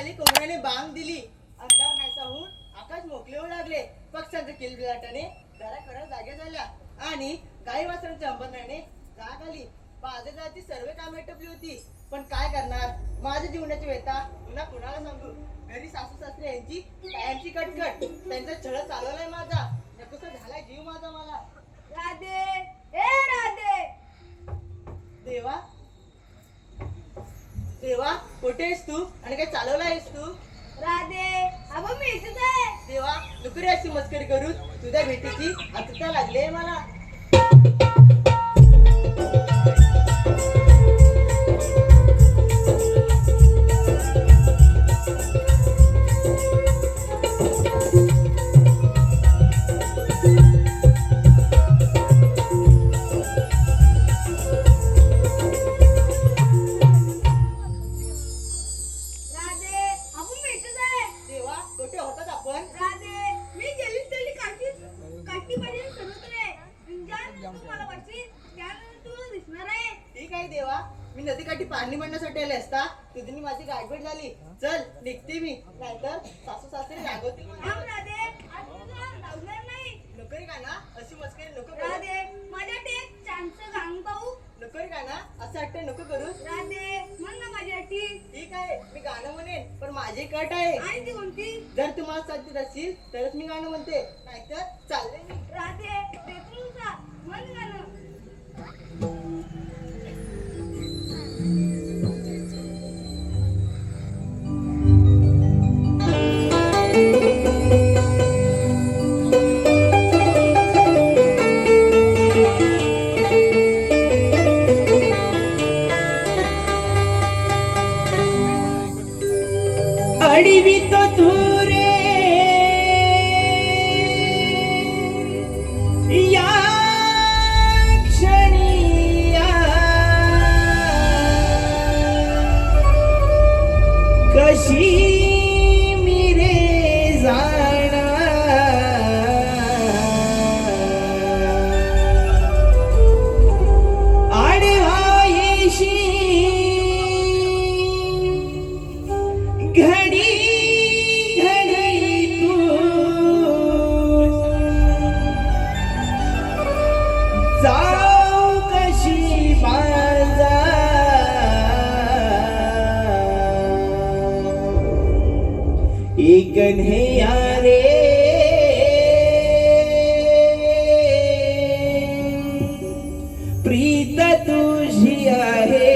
आली कोंबड्याने बांग दिली. अंधार नाहीसा होऊन आकाश मोकळे होऊ लागले. पक्ष्यांच्या किलबिलाटाने घरा खरं जागे झाल्या. आणि काही वासरांच्या अंबरण्याने जाग आली. बाजाराची सर्व कामे टपली होती. पण काय करणार? माझ्या जीवनाची व्यथा पुन्हा कुणाला सांगू? घरी सासू सासरे यांची कायमची कटकट. त्यांचा छळ चालवलाय माझा. नकोसा झालाय जीव माझा मला. राधे! ए राधे! देवा देवा कुठे आहेस तू? आणि काय चालवला आहेस तू? राधे अगं मी इथेच आहे. देवा नको रे अशी मस्करी करू तुझ्या भेटीची आतुरता लागली मला. ठीक आहे देवा. मी नदीकाठी पाणी मांडण्यासाठी आले असता. तुझी माझी गाठभेट झाली. चल निघते मी. नाहीतर सासू सासरे रागवतील थांब मला. राधे आज तुला लावणार नाही. नको रे का ना अशी मस्करी नको करू. राधे माझ्यासाठी एक चांगलं गाणं पाहू. नको रे का ना असं वाटतं नको करू. राधे म्हण ना माझ्यासाठी ठीक आहे मी गाणं म्हणेन. पण माझी कट आहे. जर तुम्हाला साथ देत असतील तरच मी गाणं म्हणते. नाहीतर चालले मी. एक हे रे प्रीत तुझी आहे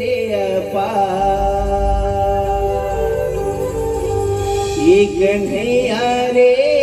रे अपार एक रे